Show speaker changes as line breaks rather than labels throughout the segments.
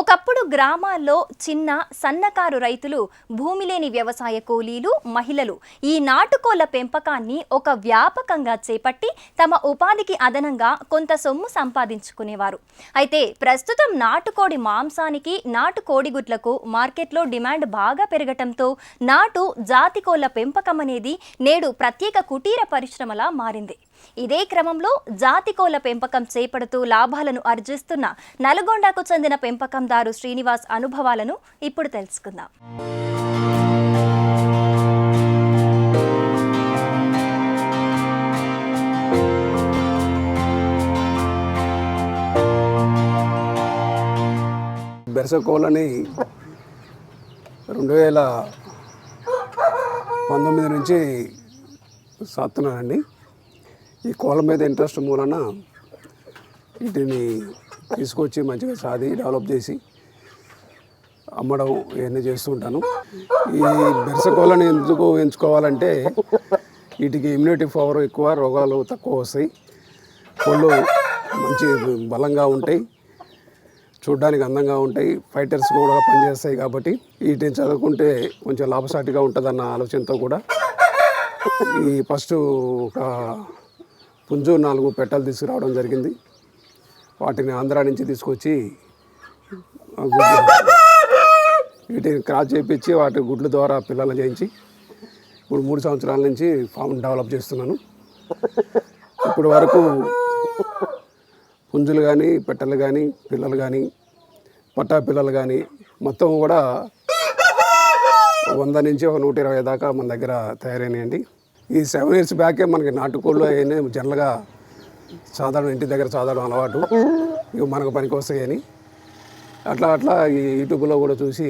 ఒకప్పుడు గ్రామాల్లో చిన్న సన్నకారు రైతులు భూమి లేని వ్యవసాయ కూలీలు మహిళలు. ఈ నాటుకోళ్ళ పెంపకాన్ని ఒక వ్యాపకంగా చేపట్టి తమ ఉపాధికి అదనంగా కొంత సొమ్ము సంపాదించుకునేవారు. అయితే ప్రస్తుతం నాటుకోడి మాంసానికి నాటు కోడిగుడ్లకు మార్కెట్లో డిమాండ్ బాగా పెరగటంతో నాటు జాతి కోళ్ళ పెంపకం అనేది నేడు ప్రత్యేక కుటీర పరిశ్రమలా మారింది. ఇదే క్రమంలో జాతి కోళ్ళ పెంపకం చేపడుతూ లాభాలను ఆర్జిస్తున్న నల్గొండకు చెందిన పెంపకందారు శ్రీనివాస్ అనుభవాలను ఇప్పుడు తెలుసుకుందాం.
బెరసకోలని రెండు వేల పంతొమ్మిది నుంచి సాత్తున్నానండి. ఈ కోళ్ళ మీద ఇంట్రెస్ట్ మూలన వీటిని తీసుకొచ్చి మంచిగా సాది డెవలప్ చేసి అమ్మడం ఇవన్నీ చేస్తూ ఉంటాను. ఈ బెరసకోళ్ళని ఎందుకు ఎంచుకోవాలంటే వీటికి ఇమ్యూనిటీ పవర్ ఎక్కువ రోగాలు తక్కువ వస్తాయి. కోళ్ళు మంచి బలంగా ఉంటాయి చూడ్డానికి అందంగా ఉంటాయి. ఫైటర్స్ కూడా పనిచేస్తాయి కాబట్టి వీటిని చదువుకుంటే కొంచెం లాభసాటిగా ఉంటుందన్న ఆలోచనతో కూడా ఈ ఫస్ట్ ఒక పుంజు నాలుగు పెట్టలు తీసుకురావడం జరిగింది. వాటిని ఆంధ్రా నుంచి తీసుకొచ్చి వీటిని క్రాస్ చేయించి వాటి గుడ్ల ద్వారా పిల్లలు చేయించి ఇప్పుడు మూడు సంవత్సరాల నుంచి ఫామ్ డెవలప్ చేస్తున్నాను. ఇప్పుడు వరకు పుంజులు కానీ పెట్టలు కానీ పిల్లలు కానీ పట్టా పిల్లలు కానీ మొత్తం కూడా వంద నుంచి ఒక నూట ఇరవై దాకా మన దగ్గర తయారైనాయండి. ఈ సెవెన్ ఇయర్స్ బ్యాకే మనకి నాటుకోళ్ళు అయినా జనరల్గా సాధారణ ఇంటి దగ్గర సాధారణ అలవాటు. ఇక మనకు పనికి వస్తాయని. అట్లా అట్లా ఈ యూట్యూబ్లో కూడా చూసి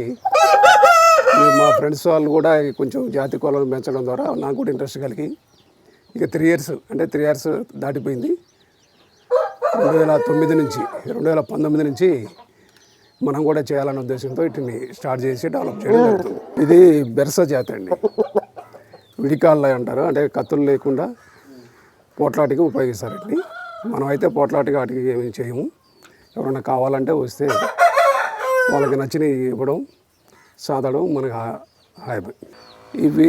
మా ఫ్రెండ్స్ వాళ్ళు కూడా కొంచెం జాతి కోళ్ళను పెంచడం ద్వారా నాకు కూడా ఇంట్రెస్ట్ కలిగి ఇక త్రీ ఇయర్స్ అంటే త్రీ ఇయర్స్ దాటిపోయింది. రెండు వేల తొమ్మిది నుంచి రెండు వేల పంతొమ్మిది నుంచి మనం కూడా చేయాలనే ఉద్దేశంతో వీటిని స్టార్ట్ చేసి డెవలప్ చేయడం జరుగుతుంది. ఇది బెర్స జాతి అండి. విడికాళ్ళ అంటారు. అంటే కత్తులు లేకుండా పోట్లాటికి ఉపయోగిస్తారు వీటిని. మనం అయితే పోట్లాటికి వాటికి ఏమి చేయము. ఎవరైనా కావాలంటే వస్తే వాళ్ళకి నచ్చినవి ఇవ్వడం సాదడం మనకు హాయి ఇవి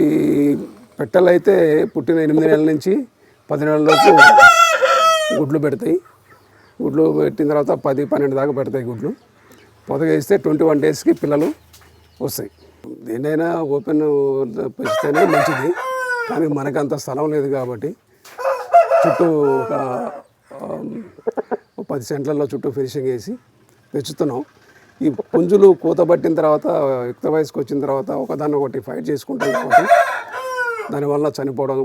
పెట్టెలైతే పుట్టిన ఎనిమిది నెలల నుంచి పది నెలలలోపు గుడ్లు పెడతాయి. గుడ్లు పెట్టిన తర్వాత పది పన్నెండు దాకా పెడతాయి గుడ్లు. పొదగేస్తే ట్వంటీ వన్ డేస్కి పిల్లలు వస్తాయి. దేన్నైనా ఓపెన్ పెంచితేనే మంచిది. కానీ మనకంత స్థలం లేదు కాబట్టి చుట్టూ ఒక ఒక పది సెంట్లలో చుట్టూ ఫినిషింగ్ వేసి పెంచుతున్నాం. ఈ పుంజులు కూత పట్టిన తర్వాత యుక్త వయసుకు వచ్చిన తర్వాత ఒకదాన్ని ఒకటి ఫైట్ చేసుకుంటాయి కాబట్టి దానివల్ల చనిపోవడం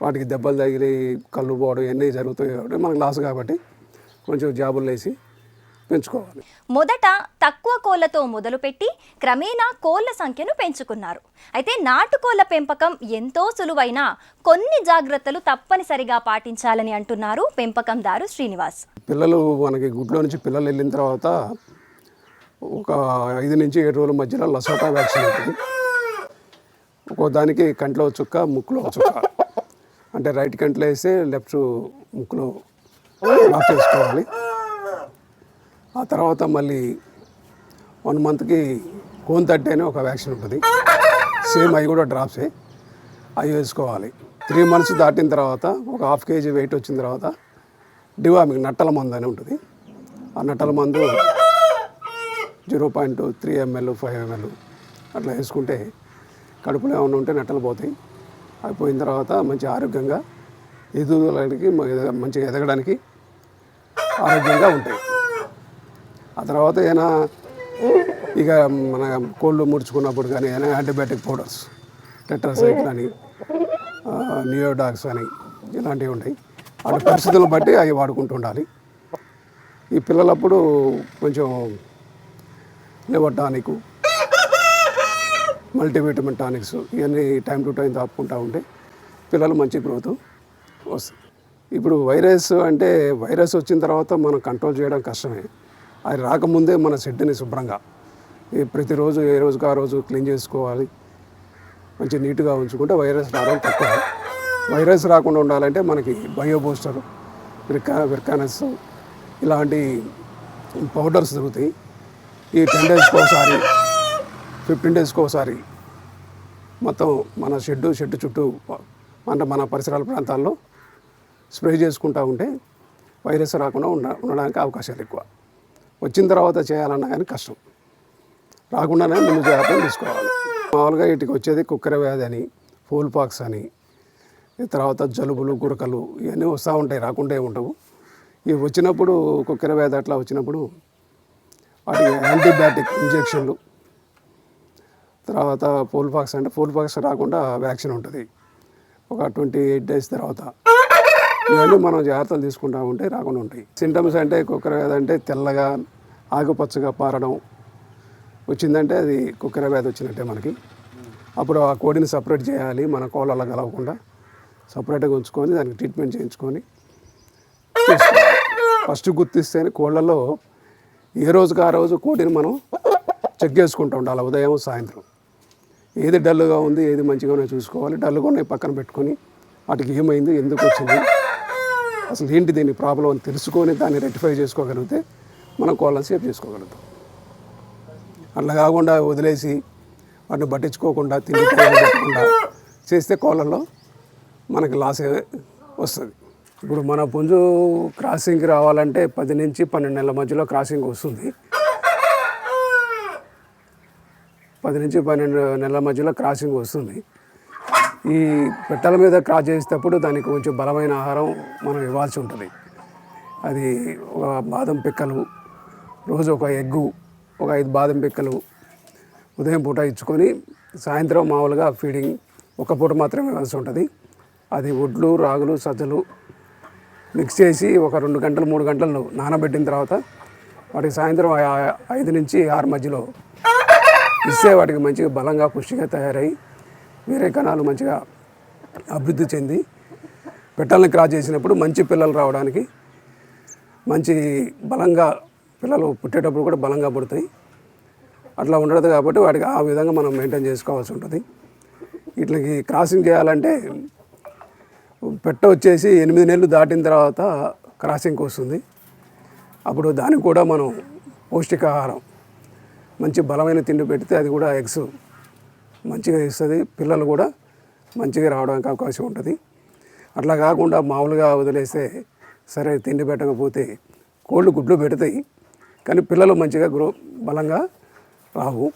వాటికి దెబ్బలు తగిలి కళ్ళు పోవడం ఇవన్నీ జరుగుతాయి కాబట్టి మనకు లాస్ కాబట్టి కొంచెం జాబులు వేసి పెంచుకోవాలి.
మొదట తక్కువ కోళ్ళతో మొదలుపెట్టి క్రమేణా కోళ్ళ సంఖ్యను పెంచుకున్నారు. అయితే నాటుకోళ్ళ పెంపకం ఎంతో సులువైన కొన్ని జాగ్రత్తలు తప్పనిసరిగా పాటించాలని అంటున్నారు పెంపకందారు శ్రీనివాస్.
పిల్లలు మనకి గుడ్లో నుంచి పిల్లలు వెళ్ళిన తర్వాత ఒక ఐదు నుంచి ఏడు రోజుల మధ్యలో లసోటా వ్యాక్సిన్ ఉంటుంది. ఒక్కో దానికి కంట్లో చుక్క ముక్కులో చుక్క. అంటే రైట్ కంట్లో వేస్తే లెఫ్ట్ ముక్కులో చేసుకోవాలి. ఆ తర్వాత మళ్ళీ వన్ మంత్కి కోన్ థర్టీ అని ఒక వ్యాక్సిన్ ఉంటుంది. సేమ్ అవి కూడా డ్రాప్సే. అవి వేసుకోవాలి. త్రీ మంత్స్ దాటిన తర్వాత ఒక హాఫ్ కేజీ వెయిట్ వచ్చిన తర్వాత డివా మీకు నట్టల మందు అని ఉంటుంది. ఆ నట్టల మందు zero point three ML five ML అట్లా వేసుకుంటే కడుపులో ఏమైనా ఉంటే నట్టలు పోతాయి. అవి పోయిన తర్వాత మంచి ఆరోగ్యంగా ఎదుగుదలకి మంచిగా ఎదగడానికి ఆరోగ్యంగా ఉంటాయి. ఆ తర్వాత ఏమైనా ఇక మన కోళ్ళు ముడుచుకున్నప్పుడు కానీ ఏమైనా యాంటీబయాటిక్ పౌడర్స్ టెట్రాసైక్ల్ అని నియోడాక్స్ అని ఇలాంటివి ఉంటాయి. వాటి పరిస్థితులను బట్టి అవి వాడుకుంటూ ఉండాలి. ఈ పిల్లలప్పుడు కొంచెం లివర్ టానిక్ మల్టీవిటమిన్ టానిక్స్ ఇవన్నీ టైం టు టైం తాపుకుంటూ ఉంటే పిల్లలు మంచి గ్రోత్ వస్తుంది. ఇప్పుడు వైరస్ అంటే వైరస్ వచ్చిన తర్వాత మనం కంట్రోల్ చేయడం కష్టమే. అది రాకముందే మన షెడ్ని శుభ్రంగా ఈ ప్రతిరోజు ఏ రోజుకి ఆ రోజు క్లీన్ చేసుకోవాలి. మంచి నీట్గా ఉంచుకుంటే వైరస్ రావడం తక్కువ. వైరస్ రాకుండా ఉండాలంటే మనకి బయో బూస్టర్ విర్కా విర్కానస్ ఇలాంటి పౌడర్స్ దొరుకుతాయి. ఈ టెన్ డేస్కి ఒకసారి ఫిఫ్టీన్ డేస్కి ఒకసారి మొత్తం మన షెడ్డు షెడ్డు చుట్టూ అంటే మన పరిసరాల ప్రాంతాల్లో స్ప్రే చేసుకుంటూ ఉంటే వైరస్ రాకుండా ఉండ ఉండడానికి అవకాశాలు ఎక్కువ. వచ్చిన తర్వాత చేయాలన్నా కానీ కష్టం. రాకుండానే ముందు జాగ్రత్తలు తీసుకోవాలి. మామూలుగా వీటికి వచ్చేది కుక్కర వ్యాధి అని ఫోల్ పాక్స్ అని తర్వాత జలుబులు గురకలు ఇవన్నీ వస్తూ ఉంటాయి రాకుండా ఉండవు. ఇవి వచ్చినప్పుడు కుక్కర వ్యాధి అట్లా వచ్చినప్పుడు వాటికి యాంటీబయాటిక్ ఇంజెక్షన్లు తర్వాత ఫోల్ పాక్స్ అంటే ఫోల్ పాక్స్ రాకుండా వ్యాక్సిన్ ఉంటుంది. ఒక ట్వంటీ ఎయిట్ డేస్ తర్వాత ఇవన్నీ మనం జాగ్రత్తలు తీసుకుంటా ఉంటే రాకుండా ఉంటాయి. సింటమ్స్ అంటే కుక్కర వ్యాధి అంటే తెల్లగా ఆకుపచ్చగా పారడం. వచ్చిందంటే అది కుక్కర వ్యాధి వచ్చినట్టే మనకి. అప్పుడు ఆ కోడిని సపరేట్ చేయాలి మన కోళ్ళ కలవకుండా. సపరేట్గా ఉంచుకొని దానికి ట్రీట్మెంట్ చేయించుకొని ఫస్ట్ గుర్తిస్తేనే కోళ్ళలో ఏ రోజుకి ఆ రోజు కోడిని మనం చెక్ చేసుకుంటూ ఉండాలి ఉదయం సాయంత్రం. ఏది డల్గా ఉంది ఏది మంచిగా చూసుకోవాలి. డల్గా ఉన్నాయి పక్కన పెట్టుకొని వాటికి ఏమైంది ఎందుకు వచ్చింది అసలు ఏంటి దీని ప్రాబ్లం అని తెలుసుకొని దాన్ని రెక్టిఫై చేసుకోగలిగితే మనం కోళ్ళని సేఫ్ చేసుకోగలుగుతాం. అట్లా కాకుండా వదిలేసి వాటిని పట్టించుకోకుండా తిండి పెట్టకుండా చేస్తే కోళ్ళలో మనకి లాస్ వస్తుంది. ఇప్పుడు మన పుంజు క్రాసింగ్కి రావాలంటే పది నుంచి పన్నెండు నెలల మధ్యలో క్రాసింగ్ వస్తుంది. పది నుంచి పన్నెండు నెలల మధ్యలో క్రాసింగ్ వస్తుంది. ఈ పెట్టెల మీద క్రాస్ చేసేటప్పుడు దానికి కొంచెం బలమైన ఆహారం మనం ఇవ్వాల్సి ఉంటుంది. అది ఒక బాదం పిక్కలు రోజు ఒక ఎగ్గు ఒక ఐదు బాదం పిక్కలు ఉదయం పూట ఇచ్చుకొని సాయంత్రం మామూలుగా ఫీడింగ్ ఒక పూట మాత్రమే ఇవ్వాల్సి ఉంటుంది. అది ఒడ్లు రాగులు సజ్జలు మిక్స్ చేసి ఒక రెండు గంటలు మూడు గంటలు నానబెట్టిన తర్వాత వాటికి సాయంత్రం ఆ- ఐదు నుంచి ఆరు మధ్యలో ఇస్తే వాటికి మంచిగా బలంగా పుష్టిగా తయారై వేరే కణాలు మంచిగా అభివృద్ధి చెంది పెట్టాలని క్రాస్ చేసినప్పుడు మంచి పిల్లలు రావడానికి మంచి బలంగా పిల్లలు పుట్టేటప్పుడు కూడా బలంగా పుడతాయి. అట్లా ఉండదు కాబట్టి వాటికి ఆ విధంగా మనం మెయింటైన్ చేసుకోవాల్సి ఉంటుంది. వీటికి క్రాసింగ్ చేయాలంటే పెట్ట వచ్చేసి ఎనిమిది నెలలు దాటిన తర్వాత క్రాసింగ్కి వస్తుంది. అప్పుడు దానికి కూడా మనం పౌష్టికాహారం మంచి బలమైన తిండి పెడితే అది కూడా ఎగ్స్ మంచిగా ఇస్తుంది పిల్లలు కూడా మంచిగా రావడానికి అవకాశం ఉంటుంది. అట్లా కాకుండా మామూలుగా వదిలేస్తే సరే తిండి పెట్టకపోతే కోళ్ళు గుడ్లు పెడతాయి. కానీ పిల్లలు మంచిగా గ్రో బలంగా రావు.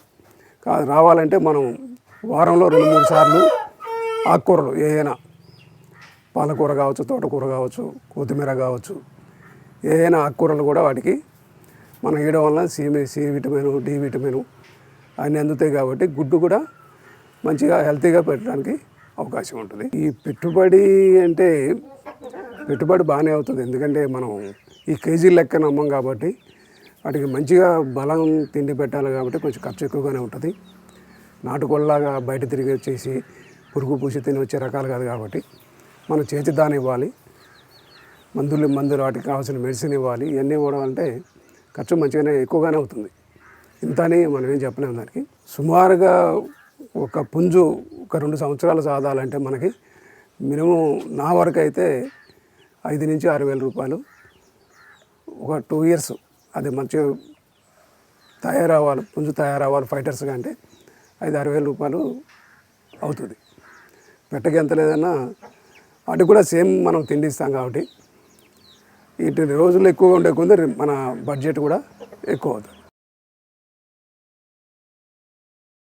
రావాలంటే మనం వారంలో రెండు మూడు సార్లు ఆకుకూరలు ఏదైనా పాలకూర కావచ్చు తోటకూర కావచ్చు కొత్తిమీర కావచ్చు ఏదైనా ఆకుకూరలు కూడా వాటికి మనం వేయడం వల్ల C C vitamin D vitamin అన్నీ అందుతాయి కాబట్టి గుడ్డు కూడా మంచిగా హెల్తీగా పెట్టడానికి అవకాశం ఉంటుంది. ఈ పెట్టుబడి అంటే పెట్టుబడి బాగానే అవుతుంది. ఎందుకంటే మనం ఈ కేజీ లెక్కన అమ్మం కాబట్టి వాటికి మంచిగా బలం తిండి పెట్టాలి కాబట్టి కొంచెం ఖర్చు ఎక్కువగానే ఉంటుంది. నాటుకోళ్ళలాగా బయట తిరిగి వచ్చేసి పురుగు పూసి తిని వచ్చే రకాలు కాదు కాబట్టి మనం చేతి దాని ఇవ్వాలి. మందులు మందులు వాటికి కావాల్సిన మెడిసిన్ ఇవ్వాలి. ఇవన్నీ ఇవ్వడం అంటే ఖర్చు మంచిగానే ఎక్కువగానే అవుతుంది. ఇంత అని మనం ఏం చెప్పలేము దానికి. సుమారుగా ఒక పుంజు ఒక రెండు సంవత్సరాలు సాధాలంటే మనకి మినిమం నా వరకు అయితే ఐదు నుంచి ఆరు వేల రూపాయలు. ఒక టూ ఇయర్స్ అది మంచిగా తయారవ్వాలి పుంజు తయారవ్వాలి ఫైటర్స్గా అంటే ఐదు ఆరు వేల రూపాయలు అవుతుంది. పెట్టకి ఎంత లేదన్నా వాటికి కూడా సేమ్ మనం తిండి ఇస్తాం కాబట్టి ఇటు రోజులు ఎక్కువగా ఉండే కొందరు మన బడ్జెట్ కూడా ఎక్కువ అవుతుంది.